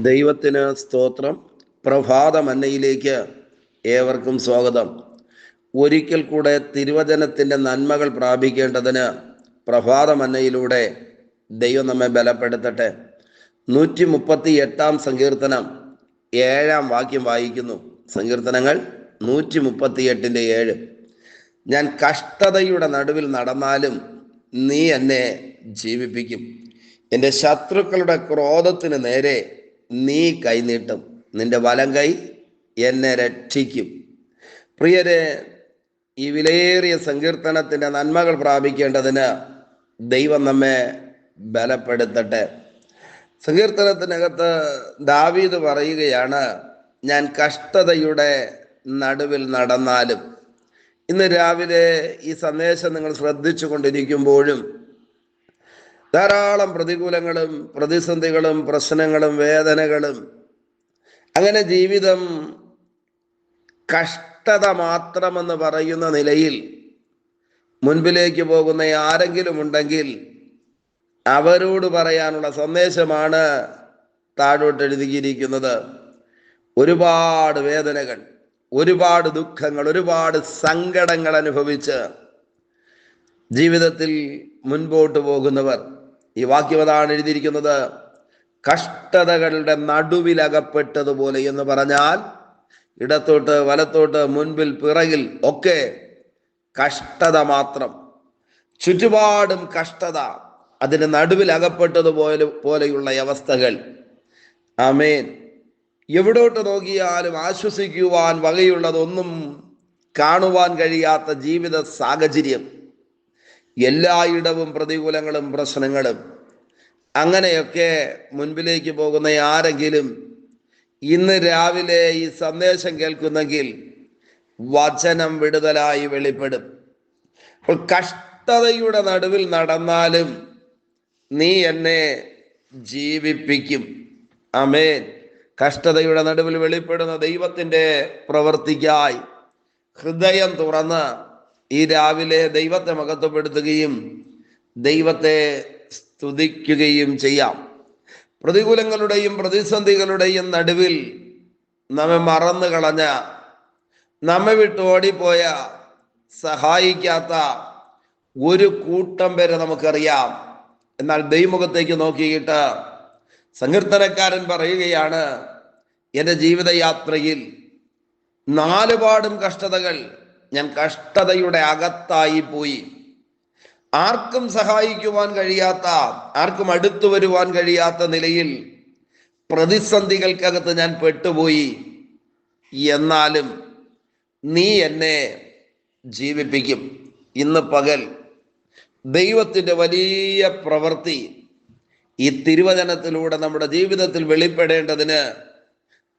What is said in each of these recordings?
ദൈവത്തിന് സ്തോത്രം. പ്രഭാത മന്നയിലേക്ക് ഏവർക്കും സ്വാഗതം. ഒരിക്കൽ കൂടെ തിരുവചനത്തിന്റെ നന്മകൾ പ്രാപിക്കേണ്ടതിന് പ്രഭാത മന്നയിലൂടെ ദൈവം നമ്മെ ബലപ്പെടുത്തട്ടെ. നൂറ്റി മുപ്പത്തി എട്ടാം സങ്കീർത്തനം ഏഴാം വാക്യം വായിക്കുന്നു. സങ്കീർത്തനങ്ങൾ നൂറ്റി മുപ്പത്തി എട്ടിന്റെ ഏഴ്. ഞാൻ കഷ്ടതയുടെ നടുവിൽ നടന്നാലും നീ എന്നെ ജീവിപ്പിക്കും. എന്റെ ശത്രുക്കളുടെ ക്രോധത്തിന് നേരെ നീ കൈനീട്ടും നിന്റെ വലം കൈ എന്നെ രക്ഷിക്കും. പ്രിയരെ ഈ വിലയേറിയ സങ്കീർത്തനത്തിന്റെ നന്മകൾ പ്രാപിക്കേണ്ടതിന് ദൈവം നമ്മെ ബലപ്പെടുത്തട്ടെ. സങ്കീർത്തനത്തിനകത്ത് ദാവീദ് പറയുകയാണ് ഞാൻ കഷ്ടതയുടെ നടുവിൽ നടന്നാലും. ഇന്ന് രാവിലെ ഈ സന്ദേശം നിങ്ങൾ ശ്രദ്ധിച്ചു കൊണ്ടിരിക്കുമ്പോഴും ധാരാളം പ്രതികൂലങ്ങളും പ്രതിസന്ധികളും പ്രശ്നങ്ങളും വേദനകളും. അങ്ങനെ ജീവിതം കഷ്ടത മാത്രമെന്ന് പറയുന്ന നിലയിൽ മുൻപിലേക്ക് പോകുന്ന ആരെങ്കിലും ഉണ്ടെങ്കിൽ അവരോട് പറയാനുള്ള സന്ദേശമാണ് താഴോട്ട് എഴുതിയിരിക്കുന്നത്. ഒരുപാട് വേദനകൾ ഒരുപാട് ദുഃഖങ്ങൾ ഒരുപാട് സങ്കടങ്ങൾ അനുഭവിച്ച് ജീവിതത്തിൽ മുൻപോട്ട് പോകുന്നവർ ഈ വാക്യം അതാണ് എഴുതിയിരിക്കുന്നത്? കഷ്ടതകളുടെ നടുവിലകപ്പെട്ടതുപോലെ എന്ന് പറഞ്ഞാൽ ഇടത്തോട്ട് വലത്തോട്ട് മുൻപിൽ പിറകിൽ ഒക്കെ കഷ്ടത മാത്രം. ചുറ്റുപാടും കഷ്ടത അതിന് നടുവിൽ അകപ്പെട്ടതുപോലെ പോലെയുള്ള അവസ്ഥകൾ. അമേൻ എവിടോട്ട് നോക്കിയാലും ആശ്വസിക്കുവാൻ വകയുള്ളതൊന്നും കാണുവാൻ കഴിയാത്ത ജീവിത സാഹചര്യം. എല്ലായിടവും പ്രതികൂലങ്ങളും പ്രശ്നങ്ങളും. അങ്ങനെയൊക്കെ മുൻപിലേക്ക് പോകുന്ന ആരെങ്കിലും ഇന്ന് രാവിലെ ഈ സന്ദേശം കേൾക്കുന്നെങ്കിൽ വചനം വിടുതലായി വെളിപ്പെടും. അപ്പോൾ കഷ്ടതയുടെ നടുവിൽ നടന്നാലും നീ എന്നെ ജീവിപ്പിക്കും. അമേൻ കഷ്ടതയുടെ നടുവിൽ വെളിപ്പെടുന്ന ദൈവത്തിന്റെ പ്രവൃത്തിക്കായി ഹൃദയം തുറന്ന് ഈ രാവിലെ ദൈവത്തെ മഹത്വപ്പെടുത്തുകയും ദൈവത്തെ സ്തുതിക്കുകയും ചെയ്യാം. പ്രതികൂലങ്ങളുടെയും പ്രതിസന്ധികളുടെയും നടുവിൽ നമ്മെ മറന്നു കളഞ്ഞ നമ്മെ വിട്ട് ഓടിപ്പോയ സഹായിക്കാത്ത ഒരു കൂട്ടം പേരെ നമുക്കറിയാം. എന്നാൽ ദൈവമുഖത്തേക്ക് നോക്കിയിട്ട് സങ്കീർത്തനക്കാരൻ പറയുകയാണ് എന്റെ ജീവിതയാത്രയിൽ നാലുപാടും കഷ്ടതകൾ ഞാൻ കഷ്ടതയുടെ അകത്തായി പോയി. ആർക്കും സഹായിക്കുവാൻ കഴിയാത്ത ആർക്കും അടുത്തു വരുവാൻ കഴിയാത്ത നിലയിൽ പ്രതിസന്ധികൾക്കകത്ത് ഞാൻ പെട്ടുപോയി. എന്നാലും നീ എന്നെ ജീവിപ്പിക്കും. ഇന്ന് പകൽ ദൈവത്തിന്റെ വലിയ പ്രവൃത്തി ഈ തിരുവചനത്തിലൂടെ നമ്മുടെ ജീവിതത്തിൽ വെളിപ്പെടേണ്ടതിന്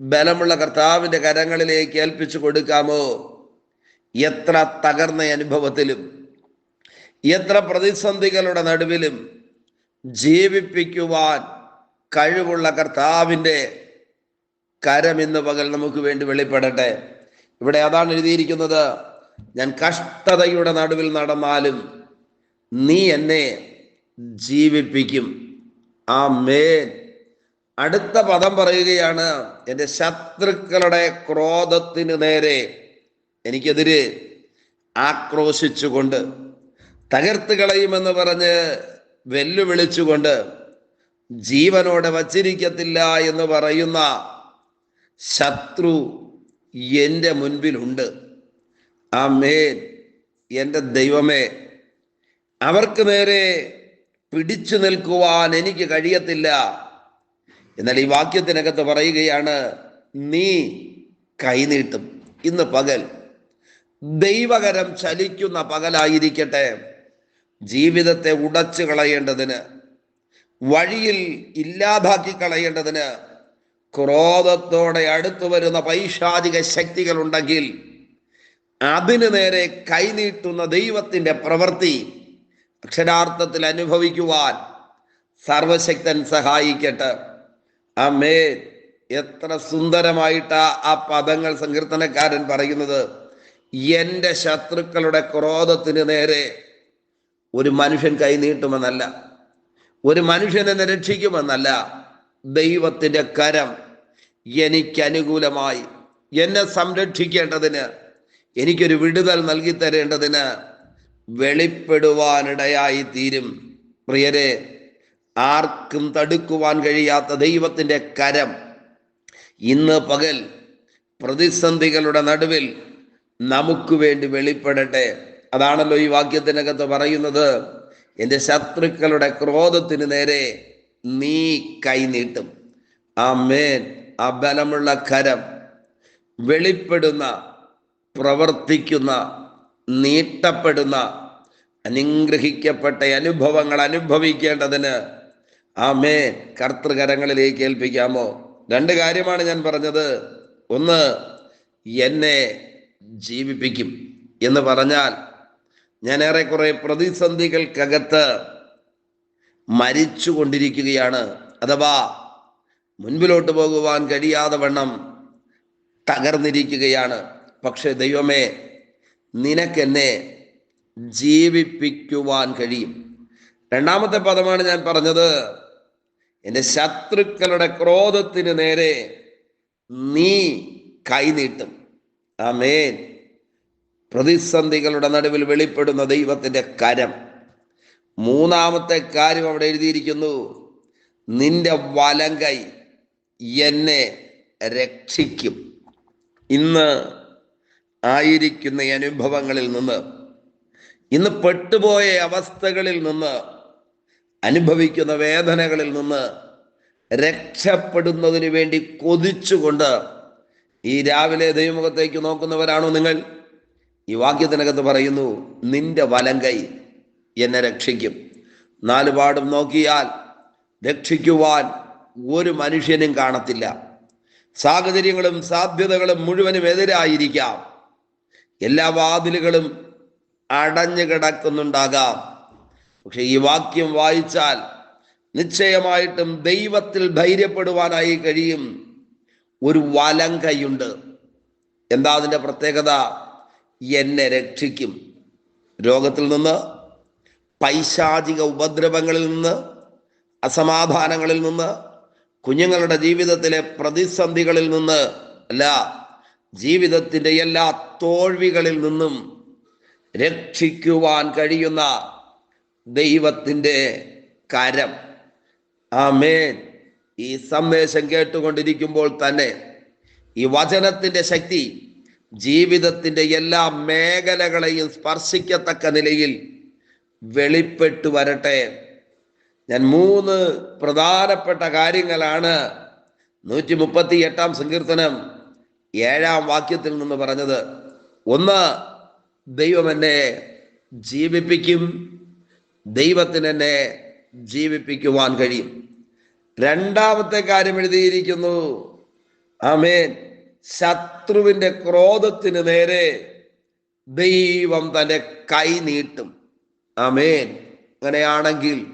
ബലമുള്ള കർത്താവിന്റെ കരങ്ങളിലേക്ക് ഏൽപ്പിച്ചു കൊടുക്കാമോ? എത്ര തകർന്ന അനുഭവത്തിലും എത്ര പ്രതിസന്ധികളുടെ നടുവിലും ജീവിപ്പിക്കുവാൻ കഴിവുള്ള കർത്താവിന്റെ കരം ഇന്ന് പകൽ നമുക്ക് വേണ്ടി വെളിപ്പെടട്ടെ. ഇവിടെ അതാണ് എഴുതിയിരിക്കുന്നത്. ഞാൻ കഷ്ടതയുടെ നടുവിൽ നടന്നാലും നീ എന്നെ ജീവിപ്പിക്കും. ആ മേൻ അടുത്ത പദം പറയുകയാണ് എന്റെ ശത്രുക്കളുടെ ക്രോധത്തിന് നേരെ എനിക്കെതിരെ ആക്രോശിച്ചുകൊണ്ട് തകർത്ത് കളയുമെന്ന് പറഞ്ഞ് വെല്ലുവിളിച്ചുകൊണ്ട് ജീവനോടെ വച്ചിരിക്കത്തില്ല എന്ന് പറയുന്ന ശത്രു എന്റെ മുൻപിലുണ്ട്. ആ മേൻ എന്റെ ദൈവമേ അവർക്ക് നേരെ പിടിച്ചു നിൽക്കുവാൻ എനിക്ക് കഴിയത്തില്ല. എന്നാൽ ഈ വാക്യത്തിനകത്ത് പറയുകയാണ് നീ കൈനീട്ടും ഇന്ന് പകൽ ദൈവകരം ചലിക്കുന്ന പകലായിരിക്കട്ടെ. ജീവിതത്തെ ഉടച്ചു കളയേണ്ടതിന് വഴിയിൽ ഇല്ലാതാക്കി കളയേണ്ടതിന് ക്രോധത്തോടെ അടുത്തു വരുന്ന പൈശാചിക ശക്തികൾ ഉണ്ടെങ്കിൽ അതിനു നേരെ കൈനീട്ടുന്ന ദൈവത്തിന്റെ പ്രവൃത്തി അക്ഷരാർത്ഥത്തിൽ അനുഭവിക്കുവാൻ സർവശക്തൻ സഹായിക്കട്ടെ. അമ്മേ എത്ര സുന്ദരമായിട്ടാ ആ പദങ്ങൾ സങ്കീർത്തനക്കാരൻ പറയുന്നത്. എന്റെ ശത്രുക്കളുടെ ക്രോധത്തിന് നേരെ ഒരു മനുഷ്യൻ കൈനീട്ടുമെന്നല്ല ഒരു മനുഷ്യനെ എന്നെ രക്ഷിക്കുമെന്നല്ല. ദൈവത്തിന്റെ കരം എനിക്ക് അനുകൂലമായി. എന്നെ സംരക്ഷിക്കേണ്ടതിന് എനിക്കൊരു വിടുതൽ നൽകി തരേണ്ടതിന് വെളിപ്പെടുവാനിടയായി തീരും. പ്രിയരെ ആർക്കും തടുക്കുവാൻ കഴിയാത്ത ദൈവത്തിന്റെ കരം ഇന്ന് പകൽ പ്രതിസന്ധികളുടെ നടുവിൽ നമുക്ക് വേണ്ടി വെളിപ്പെടട്ടെ. അതാണല്ലോ ഈ വാക്യത്തിനകത്ത് പറയുന്നത്. എന്റെ ശത്രുക്കളുടെ ക്രോധത്തിന് നേരെ നീ കൈനീട്ടും ആ മേൻ ആ ബലമുള്ള കരം വെളിപ്പെടുന്ന പ്രവർത്തിക്കുന്ന നീട്ടപ്പെടുന്ന അനുഗ്രഹിക്കപ്പെട്ട അനുഭവങ്ങൾ അനുഭവിക്കേണ്ടതിന് ആ മേൻ കർത്തൃകരങ്ങളിലേക്ക് ഏൽപ്പിക്കാമോ? രണ്ട് കാര്യമാണ് ഞാൻ പറഞ്ഞത്. ഒന്ന് എന്നെ ജീവിപ്പിക്കും എന്ന് പറഞ്ഞാൽ ഞാൻ ഏറെക്കുറെ പ്രതിസന്ധികൾക്കകത്ത് മരിച്ചു കൊണ്ടിരിക്കുകയാണ്. അഥവാ മുൻപിലോട്ട് പോകുവാൻ കഴിയാതെ വണ്ണം തകർന്നിരിക്കുകയാണ്. പക്ഷെ ദൈവമേ നിനക്കെന്നെ ജീവിപ്പിക്കുവാൻ കഴിയും. രണ്ടാമത്തെ പദമാണ് ഞാൻ പറഞ്ഞത് എന്റെ ശത്രുക്കളുടെ ക്രോധത്തിന് നേരെ നീ കൈനീട്ടും ആമേൻ. പ്രതിസന്ധികളുടെ നടുവിൽ വെളിപ്പെടുന്ന ദൈവത്തിന്റെ കരം. മൂന്നാമത്തെ കാര്യം അവിടെ എഴുതിയിരിക്കുന്നു. നിന്റെ വലം കൈ എന്നെ രക്ഷിക്കും. ഇന്ന് ആയിരിക്കുന്ന അനുഭവങ്ങളിൽ നിന്ന് ഇന്ന് പെട്ടുപോയ അവസ്ഥകളിൽ നിന്ന് അനുഭവിക്കുന്ന വേദനകളിൽ നിന്ന് രക്ഷപ്പെടുന്നതിന് വേണ്ടി കൊതിച്ചുകൊണ്ട് ഈ രാവിലെ ദൈവമുഖത്തേക്ക് നോക്കുന്നവരാണോ നിങ്ങൾ? ഈ വാക്യത്തിനകത്ത് പറയുന്നു നിന്റെ വലം കൈ എന്നെ രക്ഷിക്കും. നാലുപാടും നോക്കിയാൽ രക്ഷിക്കുവാൻ ഒരു മനുഷ്യനും കാണത്തില്ല. സാഹചര്യങ്ങളും സാധ്യതകളും മുഴുവനും എതിരായിരിക്കാം. എല്ലാ വാതിലുകളും അടഞ്ഞു കിടക്കുന്നുണ്ടാകാം. പക്ഷെ ഈ വാക്യം വായിച്ചാൽ നിശ്ചയമായിട്ടും ദൈവത്തിൽ ധൈര്യപ്പെടുവാനായി കഴിയും. ഒരു വലം കൈയുണ്ട് എന്താ അതിന്റെ പ്രത്യേകത? എന്നെ രക്ഷിക്കും. രോഗത്തിൽ നിന്ന് പൈശാചിക ഉപദ്രവങ്ങളിൽ നിന്ന് അസമാധാനങ്ങളിൽ നിന്ന് കുഞ്ഞുങ്ങളുടെ ജീവിതത്തിലെ പ്രതിസന്ധികളിൽ നിന്ന് അല്ല ജീവിതത്തിന്റെ എല്ലാ തോൽവികളിൽ നിന്നും രക്ഷിക്കുവാൻ കഴിയുന്ന ദൈവത്തിന്റെ കരം. ആമേൻ. ഈ സന്ദേശം കേട്ടുകൊണ്ടിരിക്കുമ്പോൾ തന്നെ ഈ വചനത്തിന്റെ ശക്തി ജീവിതത്തിന്റെ എല്ലാ മേഖലകളെയും സ്പർശിക്കത്തക്ക നിലയിൽ വെളിപ്പെട്ടു വരട്ടെ. ഞാൻ മൂന്ന് പ്രധാനപ്പെട്ട കാര്യങ്ങളാണ് നൂറ്റി മുപ്പത്തി എട്ടാം സങ്കീർത്തനം ഏഴാം വാക്യത്തിൽ നിന്ന് പറഞ്ഞത്. ഒന്ന് ദൈവം എന്നെ ജീവിപ്പിക്കും. ദൈവത്തിന് എന്നെ ജീവിപ്പിക്കുവാൻ കഴിയും. രണ്ടാമത്തെ കാര്യം എഴുതിയിരിക്കുന്നു. ആമേൻ. ശത്രുവിന്റെ ക്രോധത്തിന് നേരെ ദൈവം തന്റെ കൈ നീട്ടും. ആമേൻ. അങ്ങനെയാണെങ്കിൽ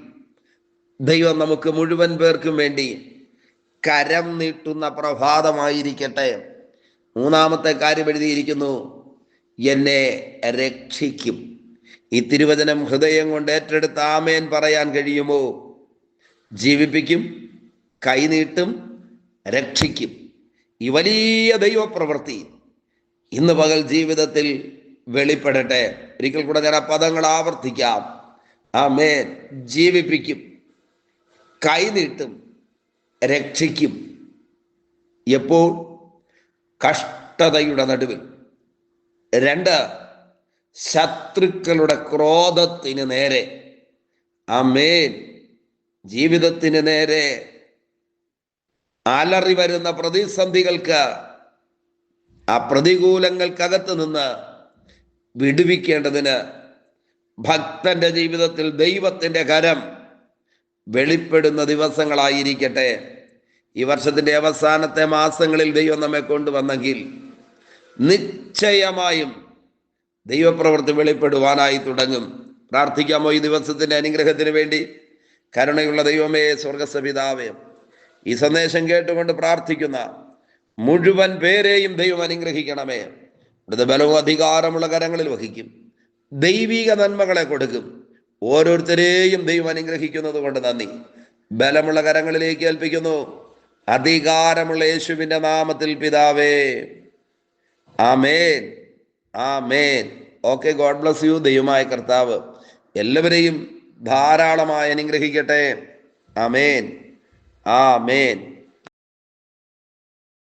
ദൈവം നമുക്ക് മുഴുവൻ പേർക്കും വേണ്ടി കരം നീട്ടുന്ന പ്രഭാതമായിരിക്കട്ടെ. മൂന്നാമത്തെ കാര്യം എഴുതിയിരിക്കുന്നു. എന്നെ രക്ഷിക്കും. ഈ തിരുവചനം ഹൃദയം കൊണ്ട് ഏറ്റെടുത്ത് ആമേൻ പറയാൻ കഴിയുമോ? ജീവിപ്പിക്കും. കൈനീട്ടും രക്ഷിക്കും. ഈ വലിയ ദൈവപ്രവൃത്തി ഇന്ന് പകൽ ജീവിതത്തിൽ വെളിപ്പെടട്ടെ. ഒരിക്കൽ കൂടെ ഞാൻ ആ പദങ്ങൾ ആവർത്തിക്കാം. ആ മേൻ ജീവിപ്പിക്കും. കൈനീട്ടും രക്ഷിക്കും. എപ്പോൾ? കഷ്ടതയുടെ നടുവിൽ. രണ്ട് ശത്രുക്കളുടെ ക്രോധത്തിന് നേരെ. ആ മേൻ ജീവിതത്തിന് നേരെ. അലറി വരുന്ന പ്രതിസന്ധികൾക്ക് ആ പ്രതികൂലങ്ങൾക്കകത്ത് നിന്ന് വിടുവിക്കേണ്ടതിന് ഭക്തന്റെ ജീവിതത്തിൽ ദൈവത്തിന്റെ കരം വെളിപ്പെടുന്ന ദിവസങ്ങളായിരിക്കട്ടെ. ഈ വർഷത്തിന്റെ അവസാനത്തെ മാസങ്ങളിൽ ദൈവം നമ്മെ കൊണ്ടുവന്നെങ്കിൽ നിശ്ചയമായും ദൈവപ്രവൃത്തി വെളിപ്പെടുവാനായി തുടങ്ങും. പ്രാർത്ഥിക്കാമോ ഈ ദിവസത്തിന്റെ അനുഗ്രഹത്തിന് വേണ്ടി? കരുണയുള്ള ദൈവമേ സ്വർഗസപിതാവേ ഈ സന്ദേശം കേട്ടുകൊണ്ട് പ്രാർത്ഥിക്കുന്ന മുഴുവൻ പേരെയും ദൈവം അനുഗ്രഹിക്കണമേ. ഇവിടുത്തെ ബലവും അധികാരമുള്ള കരങ്ങളിൽ വഹിക്കും. ദൈവിക നന്മകളെ കൊടുക്കും. ഓരോരുത്തരെയും ദൈവം അനുഗ്രഹിക്കുന്നത് കൊണ്ട് നന്ദി. ബലമുള്ള കരങ്ങളിലേക്ക് ഏൽപ്പിക്കുന്നു. അധികാരമുള്ള യേശുവിന്റെ നാമത്തിൽ പിതാവേ. ആമേൻ. ആമേൻ. Okay God bless you. ദൈവമായ കർത്താവ് എല്ലാവരെയും ധാരാളമായി അനുഗ്രഹിക്കട്ടെ. ആമേൻ. ആമേൻ